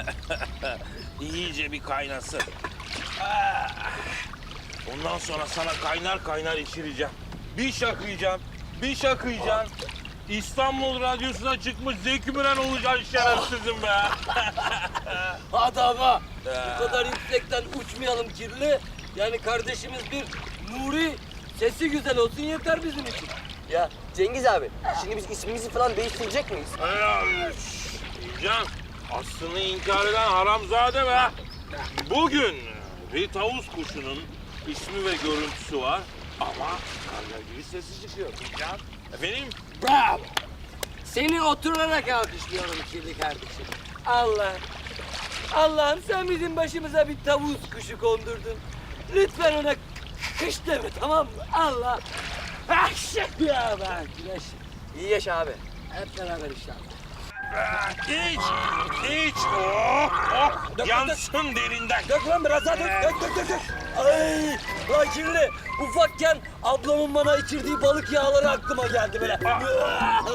İyice bir kaynasın. Ah. Ondan sonra sana kaynar kaynar içireceğim. Bir şakıyacağım, bir şakıyacağım. İstanbul Radyosu'na çıkmış Zeki Müren olacaksın şerefsizim be. Hadi ama bu kadar yüksekten uçmayalım kirli. Yani kardeşimiz bir Nuri sesi güzel olsun yeter bizim için. Ya Cengiz abi, şimdi biz ismimizi falan değiştirecek miyiz? Helal. Can, aslını inkar eden haramzade be. Bugün bir tavus kuşunun ismi ve görüntüsü var ama karga gibi sesi çıkıyor. Can, efendim? Bravo. Seni oturarak alkışlıyorum kirli kardeşim. Allah. Allah'ım sen bizim başımıza bir tavus kuşu kondurdun. Lütfen ona kış deme tamam mı? Allah. Ah şık ya ben güneş. İyi yaşa abi. Hep beraber inşallah. İç, iç. Oh, oh. Yansın derinden. Dök lan biraz daha dök. Dök dök dök. dök. Ay lan kirli. Ufakken ablamın bana içirdiği balık yağları aklıma geldi böyle.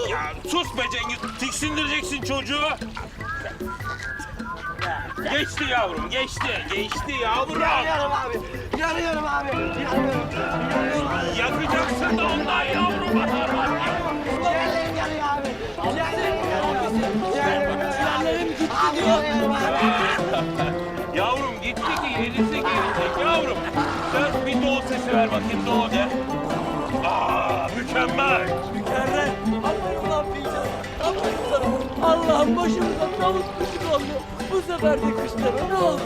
Ya sus be Cengiz, tiksindireceksin çocuğu. Geçti yavrum, geçti. Geçti yavrum. Yanıyorum abi, yanıyorum abi, yanıyorum. Yakacaksın Yavrum gitti ki yenisi gelecek yavrum. Sen bir doğu sesi ver bakayım doğu de. Aa mükemmel. Mükerrer. Aferin lan Bilcan. Aferin sana. Allah'ım başımıza tavuk kuşu kondu. Bu sefer de kuşlara ne olur.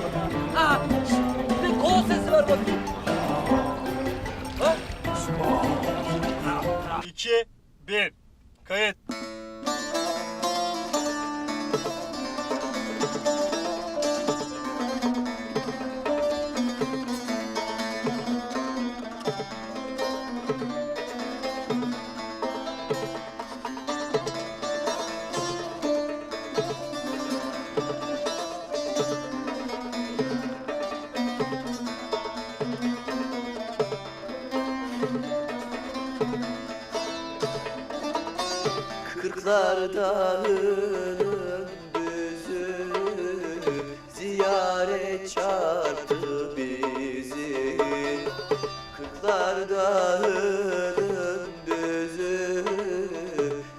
Ha, şşt, bir kol sesi ver bakayım. Ha? 2, 1. Kayıt. Kırklar dağının düzünü ziyaret çarptı bizi. Kırklar dağının düzünü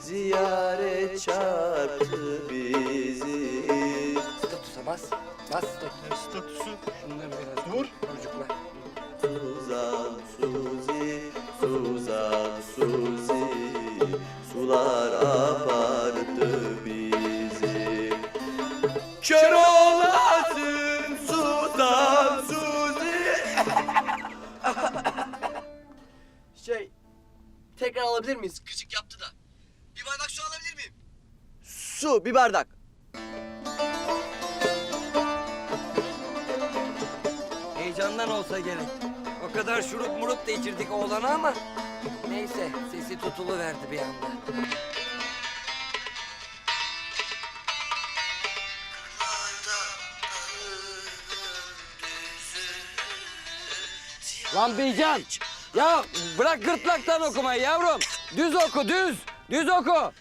ziyaret çarptı bizi. Statusa bas. Bas. Statüsü. Şunları biraz Dur. çocuklar. Kör olasın Suzan Suzi Şey, tekrar alabilir miyiz? Küçük yaptı da. Bir bardak su alabilir miyim? Su, bir bardak. Heyecandan olsa gerek. O kadar şurup murup da içirdik oğlana ama neyse sesi tutulu verdi bir anda. Lan Beycan! Ya bırak gırtlaktan okumayı yavrum. Düz oku düz. Düz oku.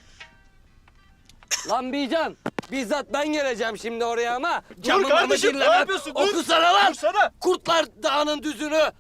Lan Beycan! Bizzat ben geleceğim şimdi oraya ama... camımı kardeşim, ne yapıyorsun? Dur. Okusana lan! Dursana. Kurtlar Dağı'nın düzünü.